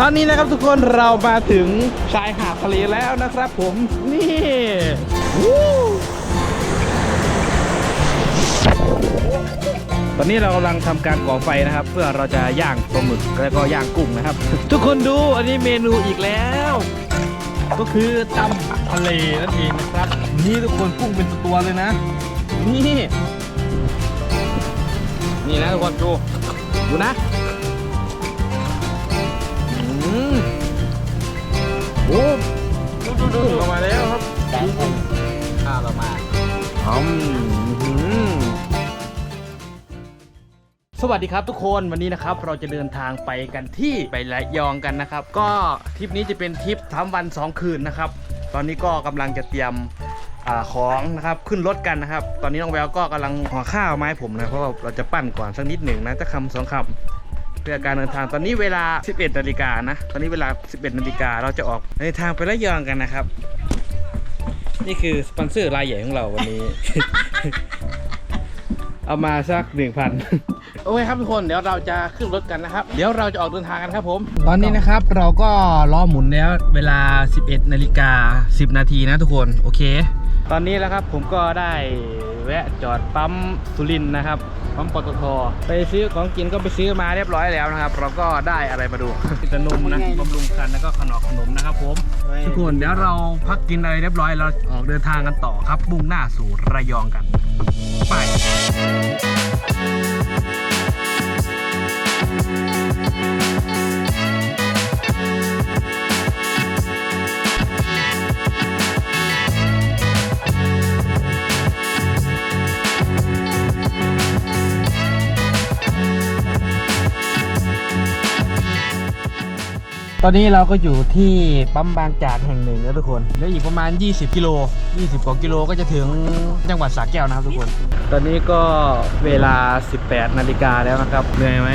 ตอนนี้นะครับทุกคนเรามาถึงชายหาดทะเลแล้วนะครับผมนี่วู้ตอนนี้เรากำลังทำการก่อไฟนะครับ เพื่อเราจะย่างปลาหมึกแล้วก็ย่างกุ้งนะครับ ทุกคนดูอันนี้เมนูอีกแล้ว ก็คือตำทะเลนั่นเองนะครับ นี่ทุกคนกุ้งเป็นตัวเลยนะ นี่ นี่นะทุกคนดูดูนะ สวัสดีครับทุกคนวันนี้นะครับเราจะเดินทางไปกันที่ไประยองกันนะครับ ก็ทริปนี้จะเป็นทริปสามวันสองคืนนะครับ ตอนนี้ก็กำลังจะเตรียมอาของนะครับขึ้นรถกันนะครับ ตอนนี้น้องแววก็กำลังห่อข้าวไมาให้ผมนะเพราะว่าเราจะปั้นก่อนสักนิดหนึ่งนะจะคำสองคำเพื่อการเดินทางตอนนี้เวลา 11นาฬิกานะตอนนี้เวลา 11นาฬิกาเราจะออกในทางไประยองกันนะครับ นี่คือสปอนเซอร์รายใหญ่ของเราวันนี้ เอามาสักหนึ่งพัน โอเคครับทุกคนเดี๋ยวเราจะขึ้นรถกันนะครับ เดี๋ยวเราจะออกเดินทางกันครับผม ตอนนี้นะครับเราก็ล้อหมุนแล้วเวลา 11นาฬิกา10 นาทีนะทุกคน โอเค ตอนนี้แล้วครับผมก็ได้แวะจอดปั๊มสุรินทร์นะครับปั๊มปตทไปซื้อของกินก็ไปซื้อมาเรียบร้อยแล้วนะครับ เราก็ได้อะไรมาดูจะนมนะบำรุงคันแล้วก็ขนมขนมนะครับผมทุกคนเดี๋ยวเราพักกินอะไรเรียบร้อยเราออกเดินทางกันต่อครับมุ่งหน้าสู่ระยองกัน ไป ตอนนี้เราก็อยู่ที่ปั๊มบางจากแห่งหนึ่งแล้วทุกคนเหลืออีกประมาณ 20 กิโล 20 กว่ากิโลก็จะถึงจังหวัดสระแก้วนะครับทุกคน ตอนนี้ก็เวลา 18 นาฬิกาแล้วนะครับ เหนื่อยไหม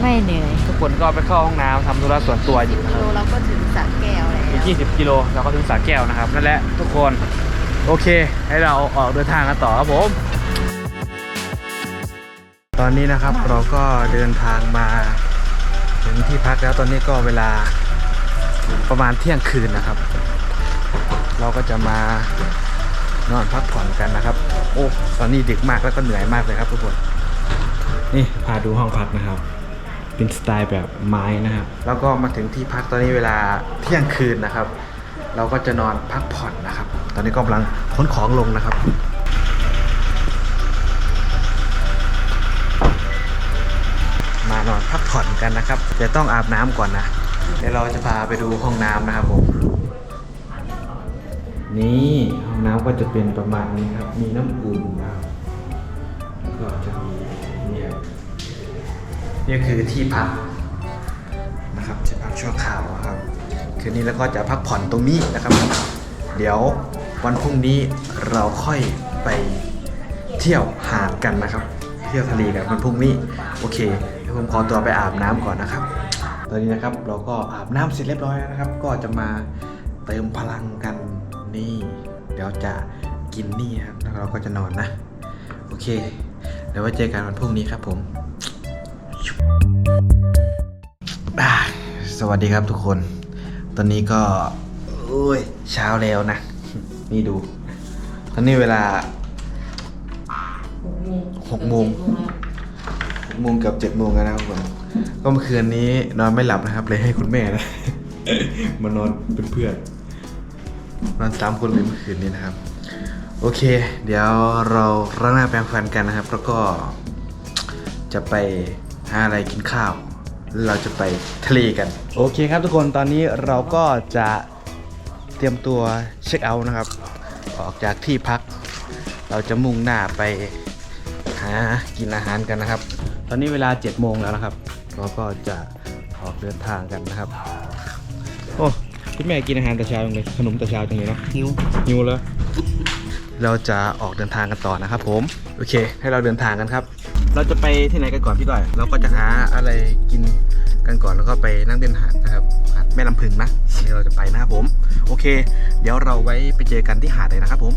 ไม่เหนื่อย ทุกคนก็ไปเข้าห้องน้ำทำธุระส่วนตัวอยู่นะคโลรับเราก็ถึงสระแก้วแล้ว อีก20 กิโลเราก็ถึงสระแก้วนะครับ นั่นแหละทุกคน โอเค ให้เราออกเดินทางกันต่อครับผม ตอนนี้นะครับเราก็เดินทางมา ถึงที่พักแล้วตอนนี้ก็เวลาประมาณเที่ยงคืนนะครับ เราก็จะมานอนพักผ่อนกันนะครับ โอ้ตอนนี้ดึกมากแล้วก็เหนื่อยมากเลยครับทุกคนนี่พาดูห้องพักนะครับเป็นสไตล์แบบไม้นะครับ แล้วก็มาถึงที่พักตอนนี้เวลาเที่ยงคืนนะครับ เราก็จะนอนพักผ่อนนะครับ ตอนนี้ก็กำลังขนของลงนะครับ มานอน พักผ่อนกันนะครับเดี๋ยวต้องอาบน้ำก่อนนะ เดี๋ยวเราจะพาไปดูห้องน้ำนะครับผม นี่ห้องน้ำก็จะเป็นประมาณนี้ครับ มีน้ำอุ่นนะครับแล้วก็จะมีเนี่ยนี่คือที่พักนะครับที่พักชั่วคราวครับ คืนนี้แล้วก็จะพักผ่อนตรงนี้นะครับ เดี๋ยววันพรุ่งนี้เราค่อยไปเที่ยวหาดกันนะครับ เที่ยวทะเลกันวันพรุ่งนี้ โอเค ดี๋ยวผมขอตัวไปอาบน้ำก่อนนะครับ ตอนนี้นะครับเราก็อาบน้ำเสร็จเรียบร้อยแล้วนะครับ ก็จะมาเติมพลังกันนี่ เดี๋ยวจะกินนี่ครับแล้วเราก็จะนอนนะ โอเค เดี๋ยวไว้เจอกันวันพรุ่งนี้ครับผมสวัสดีครับทุกคน ตอนนี้ก็โอ้ยเช้าแล้วนะ นี่ดู ตอนนี้เวลาหกโมง โมงเกับเจ็ดโมงแล้วนะครับผมก็เมื่อคืนนี้นอนไม่หลับนะครับ เลยให้คุณแม่นะ มานอนเป็นเพื่อนนอนสามคนเลยเมื่อคืนนี้นะครับ โอเค เดี๋ยวเราล้างหน้าแปรงฟันกันนะครับ แล้วก็จะไปหาอะไรกินข้าวแล้วเราจะไปทะเลกัน โอเคครับทุกคนตอนนี้เราก็จะเตรียมตัวเช็คเอาท์นะครับ ออกจากที่พัก เราจะมุ่งหน้าไปหากินอาหารกันนะครับ ตอนนี้เวลา7โมงแล้วนะครับเราก็จะออกเดินทางกันนะครับโอ้คุณแม่กินอาหารแต่เช้าจังเลยขนมแต่เช้าจังเลยเนาะหิวหิวแล้วเราจะออกเดินทางกันต่อนะครับ ผมโอเค ให้เราเดินทางกันครับ เราจะไปที่ไหนกันก่อนพี่ก้อยเราก็จะหาอะไรกินกันก่อนแล้วก็ไปนั่งเล่นหาดนะครับหาดแม่ลำพึงนะอันนี้เราจะไปนะครับผม โอเค เดี๋ยวเราไว้ไปเจอกันที่หาดเลยนะครับผม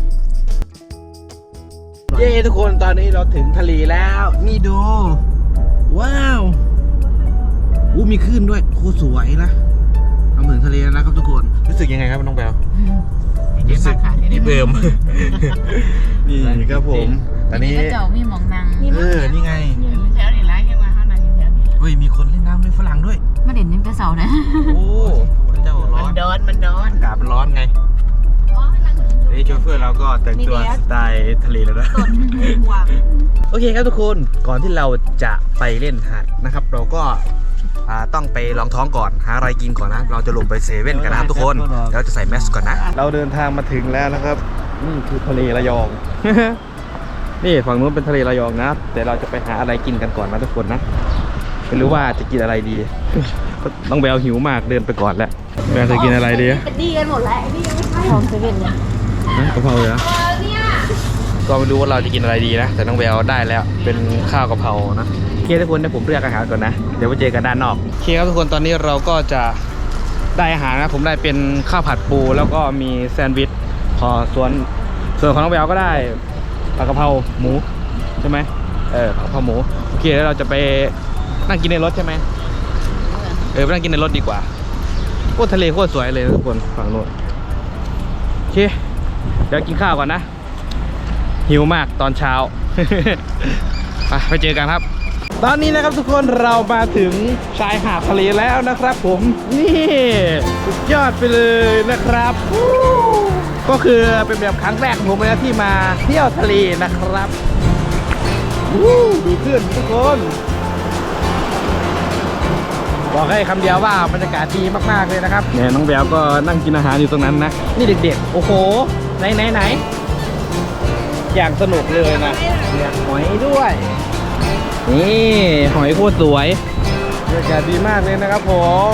เย้ทุกคนตอนนี้เราถึงทะเลแล้ว นี่ดู ว้าวอู้มีคลื่นด้วยโคตรสวยนะเอาเหมือนทะเลนะครับทุกคนรู้สึกยังไงครับน้องแบลรู้สึกอีเบิมนี่ครับผม ตอนนี้เจ้ามีหมองนางเออนี่ไงอยู่แถวนี้ร้านยังมาเขานั่งอยู่แถวนี้เฮ้ยมีคนเล่นน้ำด้วยฝรั่งด้วยมาเด่นนิ่มแต่เสานะโอ้เจ้าร้อมันนโดนมันโดนอากาศมันร้อนไง นี่โชเฟอร์เราก็แต่งตัวสไตล์ทะเลแล้วนะหวกโอเคครับทุกคน ก่อนที่เราจะไปเล่นหาดนะครับ เราก็อ่าต้องไปลองท้องก่อน หาอะไรกินก่อนนะ เราจะลงไปเซเว่นกันนะครับทุกคนเดี๋ยวเราจะใส่แมสก่อนนะ เราเดินทางมาถึงแล้วนะครับนี่คือทะเลระยอง นี่ฝั่งนู้นเป็นทะเลระยองนะ แต่เราจะไปหาอะไรกินกันก่อนนะทุกคนนะ ไม่รู้ว่าจะกินอะไรดี ต้องแบลหิวมากเดินไปก่อนแล้วแบลจะกินอะไรดี เป็นดีกันหมดแล้วไอ้นี่ยังไม่ใช่ทองเซเว่นเนี่ย นะกะเพราเลยนะก็ไม่รู้ว่าเราจะกินอะไรดีนะ แต่น้องแววได้แล้วเป็นข้าวกะเพรานะโอเคทุกคนเดี๋ยวผมเลือกอาหารก่อนนะ เดี๋ยวไปเจอกันด้านนอกโอเคครับทุกคนตอนนี้เราก็จะได้อาหารนะผมได้เป็นข้าวผัดปูแล้วก็มีแซนด์วิชพอส่วนส่วนของน้องแววก็ได้ผัดกะเพราหมูใช่ไหมเออผัดกะเพราหมูโอเคแล้วเราจะไปนั่งกินในรถใช่ไหมเออไปนั่งกินในรถดีกว่าโคตรทะเลโคตรสวยเลยนะทุกคนฝั่งโน้นโอเคเดี๋ยวกินข้าวก่อนนะ หิวมากตอนเช้าไปไปเจอกันครับ ตอนนี้นะครับทุกคนเรามาถึงชายหาดทะเลแล้วนะครับ ผมนี่สุดยอดไปเลยนะครับวู้ก็คือเป็นแบบครั้งแรกของผมเลยนะที่มาเที่ยวทะเลนะครับวู้ดูขึ้นทุกคน บอกให้คำเดียวว่าบรรยากาศดีมากๆเลยนะครับเนี่ยน้องแบวก็นั่งกินอาหารอยู่ตรงนั้นนะ นี่เด็กๆ โอ้โห ไหนไหนไหนอย่างสนุกเลยนะเลี้ยงหอยด้วย นี่หอยโคตรสวยบรรยากาศดีมากเลยนะครับผม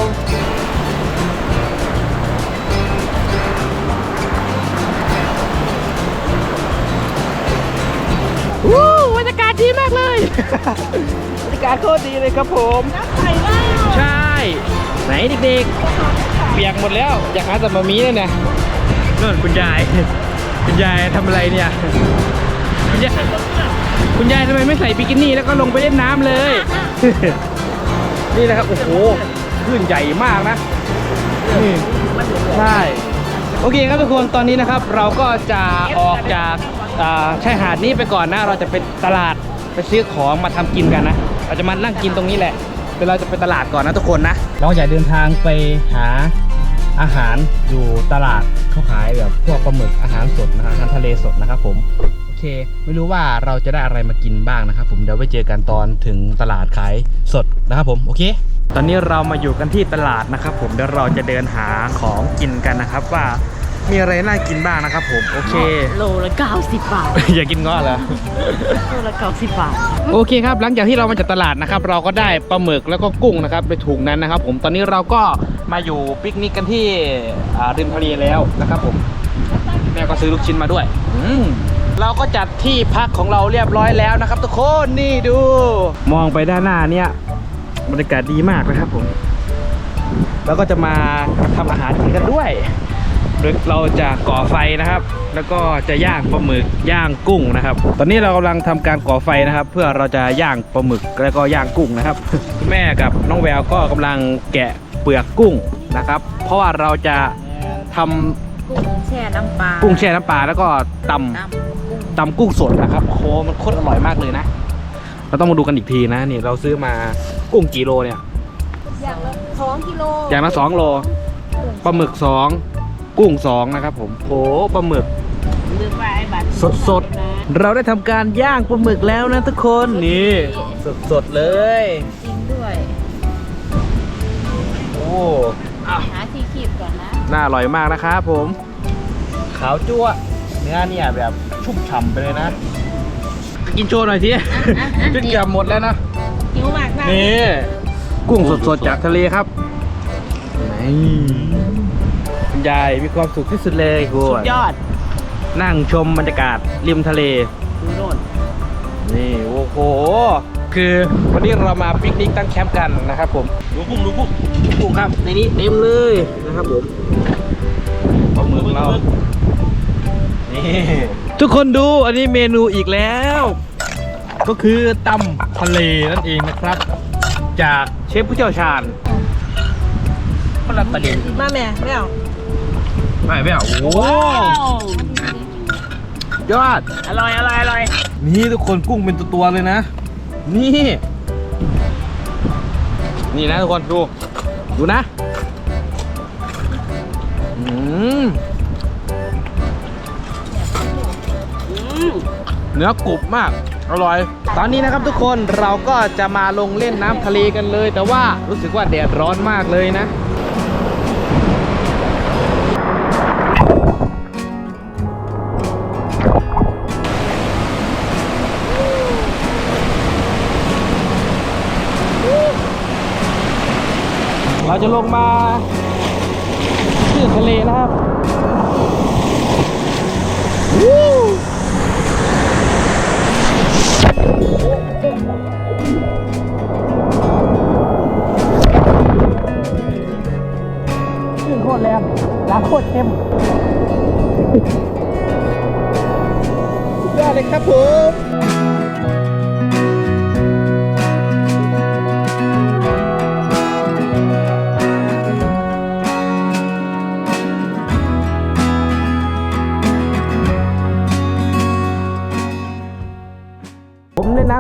วู้บรรยากาศดีมากเลยบรรยากาศโคตรดีเลยครับผมไข่ได้เหรอใช่ ไหนเด็กๆ เปียกหมดแล้ว อยากหาแต่มามีเลยเนี่ย นู่นคุณยาย คุณยายทำอะไรเนี่ย คุณยายคุณยายทำไมไม่ใส่บิกินี่แล้วก็ลงไปเล่นน้ำเลย นี่นะครับโอ้โหคลื่นใหญ่มากนะนี่ใช่โอเคครับทุกคนตอนนี้นะครับ เราก็จะออกจากอ่าชายหาดนี้ไปก่อนนะ เราจะไปตลาดไปซื้อของมาทำกินกันนะเราจะมานั่งกินตรงนี้แหละเดี๋ยวเราจะไปตลาดก่อนนะทุกคนนะเราจะเดินทางไปหา อาหารอยู่ตลาดเขาขายแบบพวกปลาหมึกอาหารสดนะฮะอาหารทะเลสดนะครับผมโอเค ไม่รู้ว่าเราจะได้อะไรมากินบ้างนะครับผมเดี๋ยวไปเจอกันตอนถึงตลาดขายสดนะครับผมโอเค ตอนนี้เรามาอยู่กันที่ตลาดนะครับผมเดี๋ยวเราจะเดินหาของกินกันนะครับว่า มีอะไรน่ากินบ้างนะครับผมโอเค โลละ90 บาท อย่ากินเงาะเหรอ โลละ90 บาท โอเคครับ หลังจากที่เรามาจากตลาดนะครับ เราก็ได้ปลาหมึกแล้วก็กุ้งนะครับในถุงนั้นนะครับ ผมตอนนี้เราก็มาอยู่ปิกนิกกันที่อ่าริมทะเลแล้วนะครับผมแม่ก็ซื้อลูกชิ้นมาด้วยอืมเราก็จัดที่พักของเราเรียบร้อยแล้วนะครับ ทุกคนนี่ดู มองไปด้านหน้าเนี่ยบรรยากาศดีมากนะครับผม แล้วก็จะมาทำอาหารกินกันด้วยโดย เราจะก่อไฟนะครับ แล้วก็จะย่างปลาหมึกย่างกุ้งนะครับ ตอนนี้เรากำลังทำการก่อไฟนะครับ เพื่อเราจะย่างปลาหมึกแล้วก็ย่างกุ้งนะครับคุณแม่กับน้องแววก็กำลังแกะเปลือกกุ้งนะครับ เพราะว่าเราจะทำกุ้งแช่น้ำปลากุ้งแช่น้ำปลาแล้วก็ตำตำกุ้งตำกุ้งสดนะครับโอ้โหมันโคตรอร่อยมากเลยนะ เราต้องมาดูกันอีกทีนะนี่เราซื้อมากุ้งกี่โลเนี่ยอย่างละสองกิโลอย่างละสองโลปลาหมึกสอง กุ้งสองนะครับผมโอ้ปลาหมึกลืมไปไอ้บัตรสดสดๆเราได้ทำการย่างปลาหมึกแล้วนะทุกคนนี่สดสดๆเลย จริงด้วยโอ้อ้าวหาที่คีบก่อนนะน่าอร่อยมากนะครับผม ขาวจั่วเนื้อเนี่ยแบบชุ่มฉ่ำไปเลยนะ กินโชว์หน่อยทีจนเกือบหมดแล้วนะ หิวมากนะนี่ กุ้งสดๆจากทะเลครับนี่ คุณยายมีความสุขที่สุดเลยคุณยอดนั่งชมบรรยากาศริมทะเล ดูโน่นนี่โอ้โห คือวันนี้เรามาปิกนิกตั้งแคมป์กันนะครับผมดูกุ้งดูกุ้งกุ้งครับในนี้เต็มเลยนะครับผมปลาหมึกเรานี่ทุกคนดูอันนี้เมนูอีกแล้ว ก็คือตำทะเลนั่นเองนะครับ จากเชฟผู้เชี่ยวชาญคนละประเด็นมาแม่ไม่เอา ไม่ไม่เอาโอ้โหยอด อร่อยอร่อยอร่อยนี่ทุกคนกุ้งเป็นตัวๆเลยนะ นี่ นี่นะทุกคนดู ดูนะ อืมเนื้อกรุบมาก อร่อย ตอนนี้นะครับทุกคนเราก็จะมาลงเล่นน้ำทะเลกันเลย แต่ว่ารู้สึกว่าแดดร้อนมากเลยนะ จะลงมาที่ทะเลนะครับ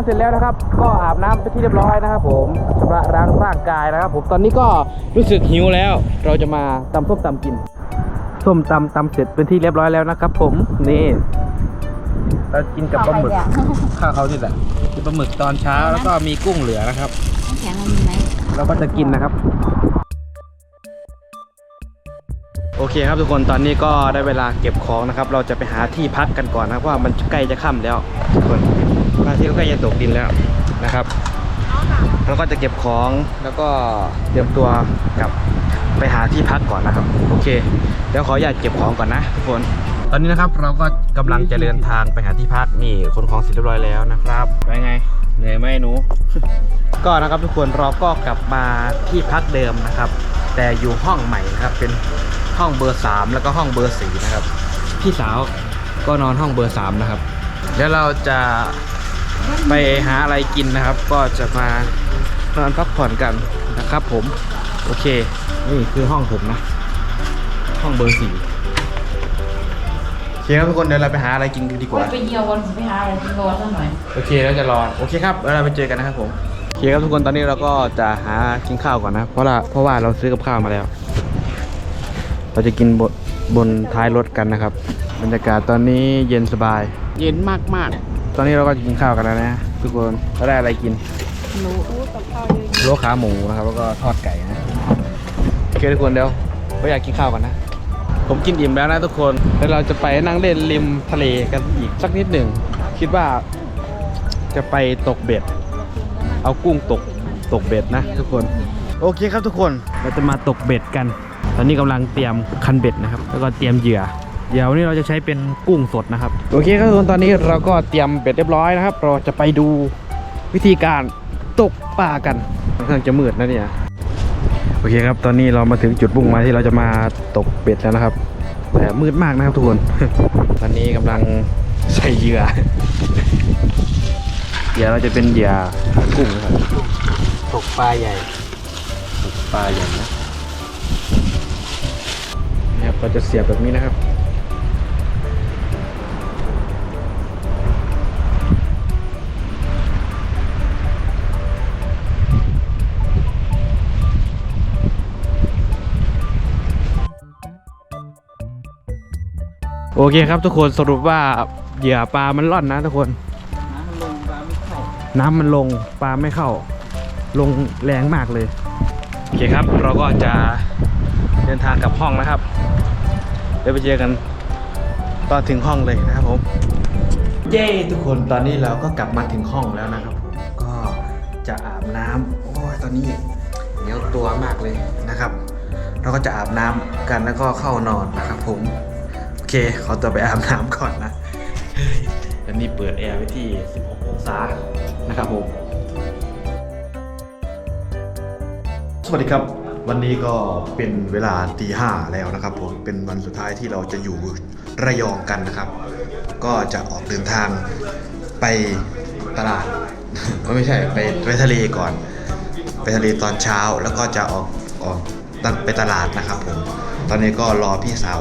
เล่นน้ำเสร็จแล้วนะครับ ก็อาบน้ำไปนที่เรียบร้อยนะครับ ผมชำระล้างร่างกายนะครับ ผมตอนนี้ก็รู้สึกหิวแล้ว เราจะมาตำส้มตำกิน ส้มตำตำเสร็จเป็นที่เรียบร้อยแล้วนะครับ ผมนี่เรากินกับปลาหมึกข้าวเขานี่แหละกินปลาหมึกตอนเช้าแล้วก็มีกุ้งเหลือนะครับแข็งมันมีไหมเราก็จะกินนะครับ โอเคครับทุกคนตอนนี้ก็ได้เวลาเก็บของนะครับ เราจะไปหาที่พักกันก่อนนะครับเพราะว่ามันใกล้จะค่ำแล้วทุกคน พระอาทิตย์ก็ใกล้จะตกดินแล้วนะครับเราก็จะเก็บของแล้วก็เตรียมตัวกลับไปหาที่พักก่อนนะครับ โอเค เดี๋ยวขออนุญาตเก็บของก่อนนะทุกคนตอนนี้นะครับเราก็กำลังจะเดินทางไปหาที่พักนี่คนของเสร็จเรียบร้อยแล้วนะครับไปไงเหนื่อยไหมหนูก็นะครับทุกคนเราก็กลับมาที่พักเดิมนะครับ แต่อยู่ห้องใหม่นะครับ เป็นห้องเบอร์ 3 แล้วก็ห้องเบอร์4นะครับพี่สาวก็นอนห้องเบอร์ 3 นะครับเดี๋ยวเราจะ ไปหาอะไรกินนะครับ ก็จะมานอนพักผ่อนกันนะครับผม โอเค นี่คือห้องผมนะ ห้องเบอร์4โอเคครับทุกคนเดี๋ยวเราไปหาอะไรกินกันดีกว่า ไปเยี่ยววันไปหาอะไรกินก่อนสักหน่อยโอเคแล้วจะรอโอเคครับแล้วเราไปเจอกันนะครับผมโอเคครับทุกคนตอนนี้เราก็จะหากินข้าวก่อนนะ เพราะว่าเพราะว่าเราซื้อกับข้าวมาแล้ว เราจะกินบนบนท้ายรถกันนะครับ บรรยากาศตอนนี้เย็นสบาย เย็นมากมาก ตอนนี้เราก็จะกินข้าวกันแล้วนะทุกคนเราได้อะไรกินหนูอู้กับข้าวเยอะโลขาหมูนะครับแล้วก็ทอดไก่นะโอเคทุกคนเดี๋ยวเราอยากกินข้าวกันนะ ผมกินอิ่มแล้วนะทุกคนแล้วเราจะไปนั่งเล่นริมทะเลกันอีกสักนิดหนึ่งคิดว่าจะไปตกเบ็ด เอากุ้งตกตกเบ็ดนะ ทุกคนโอเคครับทุกคนเราจะมาตกเบ็ดกัน ตอนนี้กำลังเตรียมคันเบ็ดนะครับ แล้วก็เตรียมเหยื่อ เดี๋ยววันนี้เราจะใช้เป็นกุ้งสดนะครับ โอเคครับทุกคนตอนนี้เราก็เตรียมเบ็ดเรียบร้อยนะครับ เราจะไปดูวิธีการตกปลากันค่อนข้างจะมืดนะเนี่ยโอเคครับ ตอนนี้เรามาถึงจุดมุ่งหมายที่เราจะมาตกเบ็ดแล้วนะครับ แต่มืดมากนะครับทุกคน ตอนนี้กำลังใส่เหยื่อเหยื่อเราจะเป็นเหยื่อกุ้งนะครับตกปลาใหญ่ตกปลาใหญ่นะนะครับเราจะเสียบแบบนี้นะครับ โอเคครับทุกคนสรุปว่าเหยื่อปลามันร่อนนะทุกคน น้ำมันลงปลาไม่เข้า ลงแรงมากเลย โอเคครับ เราก็จะเดินทางกลับห้องนะครับ เดี๋ยวไปเจอกันตอนถึงห้องเลยนะครับผม เย้ทุกคนตอนนี้เราก็กลับมาถึงห้องแล้วนะครับผมก็จะอาบน้ำโอ้ยตอนนี้เหนียวตัวมากเลยนะครับ เราก็จะอาบน้ำกันแล้วก็เข้านอนนะครับผมโอ เค ขอตัวไปอาบน้ำก่อนนะเฮ้ยตอนนี้เปิดแอร์ไว้ที่ 16 องศานะครับผม สวัสดีครับ วันนี้ก็เป็นเวลาตีห้าแล้วนะครับผม เป็นวันสุดท้ายที่เราจะอยู่ระยองกันนะครับ ก็จะออกเดินทางไปตลาด ไม่ใช่ไปไปทะเลก่อน ไปทะเลตอนเช้าแล้วก็จะออกออกไปตลาดนะครับผม ตอนนี้ก็รอพี่สาว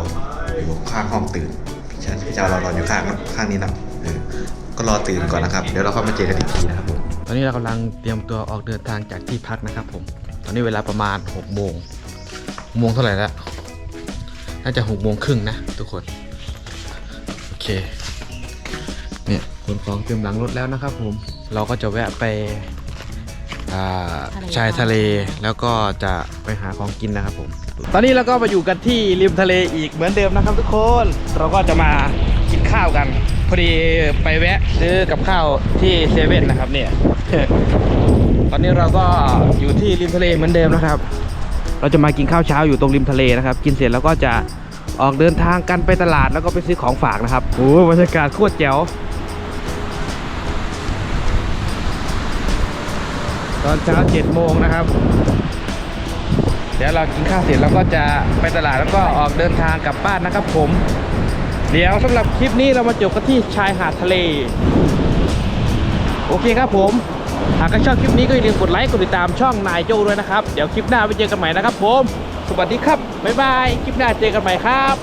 อยู่ข้างห้องตื่นพี่ชายพี่สาวเรารออยู่ข้างข้างนี้นะเออก็รอตื่นก่อนนะครับ เดี๋ยวเราเข้ามาเจอกันอีกทีนะครับผมตอนนี้เรากำลังเตรียมตัวออกเดินทางจากที่พักนะครับ ผม ตอนนี้เวลาประมาณ6โมงโมงเท่าไหร่แล้วน่าจะ6โมงครึ่งนะทุกคน โอเค เนี่ยขนของเตรียมหลังรถแล้วนะครับ ผม เราก็จะแวะไปอ่าชายทะเลแล้วก็จะไปหาของกินนะครับผม ตอนนี้เราก็มาอยู่กันที่ริมทะเลอีกเหมือนเดิมนะครับทุกคน เราก็จะมากินข้าวกันพอดีไปแวะซื้อกับข้าวที่เซเว่นนะครับเนี่ย ตอนนี้เราก็อยู่ที่ริมทะเลเหมือนเดิมนะครับ เราจะมากินข้าวเช้าอยู่ตรงริมทะเลนะครับ กินเสร็จแล้วก็จะออกเดินทางกันไปตลาดแล้วก็ไปซื้อของฝากนะครับโอ้บรรยากาศโคตรแจ๋วตอนเช้าเจ็ดโมงนะครับ เดี๋ยวเรากินข้าวเสร็จแล้วก็จะไปตลาดแล้วก็ออกเดินทางกลับบ้านนะครับผม เดี๋ยวสำหรับคลิปนี้เรามาจบกันที่ชายหาดทะเล โอเคครับผม หากใครชอบคลิปนี้ก็อย่าลืมกดไลค์กดติดตามช่องนายโจ้ด้วยนะครับ เดี๋ยวคลิปหน้าไปเจอกันใหม่นะครับผม สวัสดีครับบ๊ายบายคลิปหน้าเจอกันใหม่ครับ